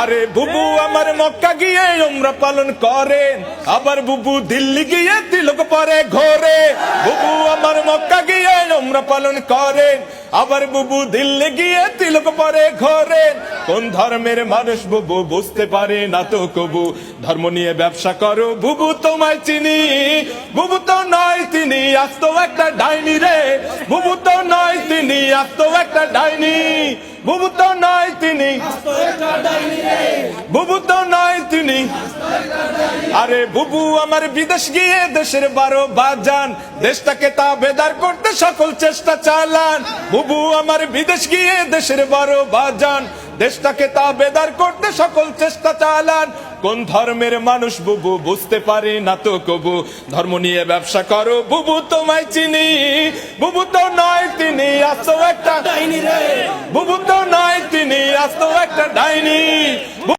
আরে বুবু, আমার মক্কা গিয়ে উমরা পালন করেন আবার বুবু দিল্লি গিয়ে তিলক পরে ঘরে। বুবু, আমার মক্কা গিয়ে উমরা পালন করেন আবার বুবু দিল্লি গিয়ে তিলক পরে ঘরেন কোন ধর্মের মানুষ বুবু বুঝতে পারে না তো কবু? ধর্ম নিয়ে ব্যবসা করো, বুবু তোমায় চিনি। বুবু তো নয় তিনি, আজ তো একটা ডাইনি রে। বুবু তো নয় তিনি, আজ তো একটা ডাইনি। বুবু তো নয় তিনি বুবু তো নয় তিনি। আরে বুবু আমার বিদেশ গিয়ে দেশের বারো বাজান। দেশটাকে তা বেদার করতে সকল চেষ্টা চালান। বুবু আমার বিদেশ গিয়ে দেশের বারো বাজান। দেশটাকে তা বেদার করতে সকল চেষ্টা চালান। কোন ধর্মের মানুষ বুবু বুঝতে পারে না তো কবু। ধর্ম নিয়ে ব্যবসা করো বুবু তোমায় চিনি। বুবু তো নয় তিনি আসো একটা বুবু তো নয় তিনি আসো একটা